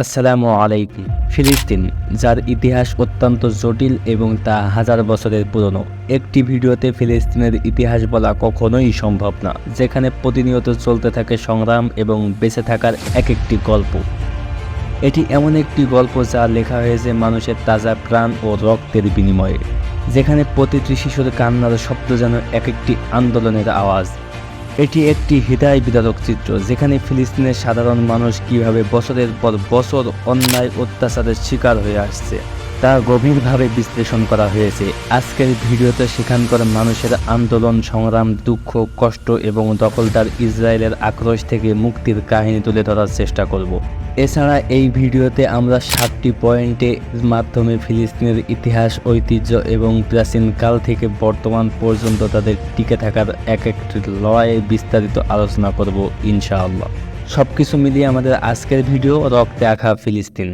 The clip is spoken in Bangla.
আসসালামু আলাইকুম। ফিলিস্তিন, যার ইতিহাস অত্যন্ত জটিল এবং তা হাজার বছরের পুরনো। একটি ভিডিওতে ফিলিস্তিনের ইতিহাস বলা কখনোই সম্ভব না, যেখানে প্রতিনিয়ত চলতে থাকে সংগ্রাম এবং বেঁচে থাকার এক একটি গল্প। এটি এমন একটি গল্প যা লেখা হয়েছে মানুষের তাজা প্রাণ ও রক্তের বিনিময়ে, যেখানে প্রতিটি শিশুর কান্নার শব্দ যেন এক একটি আন্দোলনের আওয়াজ। এটি একটি হৃদয় বিদারক চিত্র, যেখানে ফিলিস্তিনের সাধারণ মানুষ কীভাবে বছরের পর বছর অন্যায় অত্যাচারের শিকার হয়ে আসছে। তা গভীরভাবে বিশ্লেষণ করা হয়েছে। আজকের ভিডিওতে সেখানকার মানুষের আন্দোলন, সংগ্রাম, দুঃখ, কষ্ট এবং দখলদার ইসরায়েলের আক্রোশ থেকে মুক্তির কাহিনী তুলে ধরার চেষ্টা করব। এছাড়া এই ভিডিওতে আমরা সাতটি পয়েন্টে মাধ্যমে ফিলিস্তিনের ইতিহাস, ঐতিহ্য এবং প্রাচীনকাল থেকে বর্তমান পর্যন্ত তাদের টিকে থাকার এক একটি লড়াইয়ে বিস্তারিত আলোচনা করব, ইনশাআল্লাহ। সব কিছু মিলিয়ে আমাদের আজকের ভিডিও রক্তে আঁকা ফিলিস্তিন।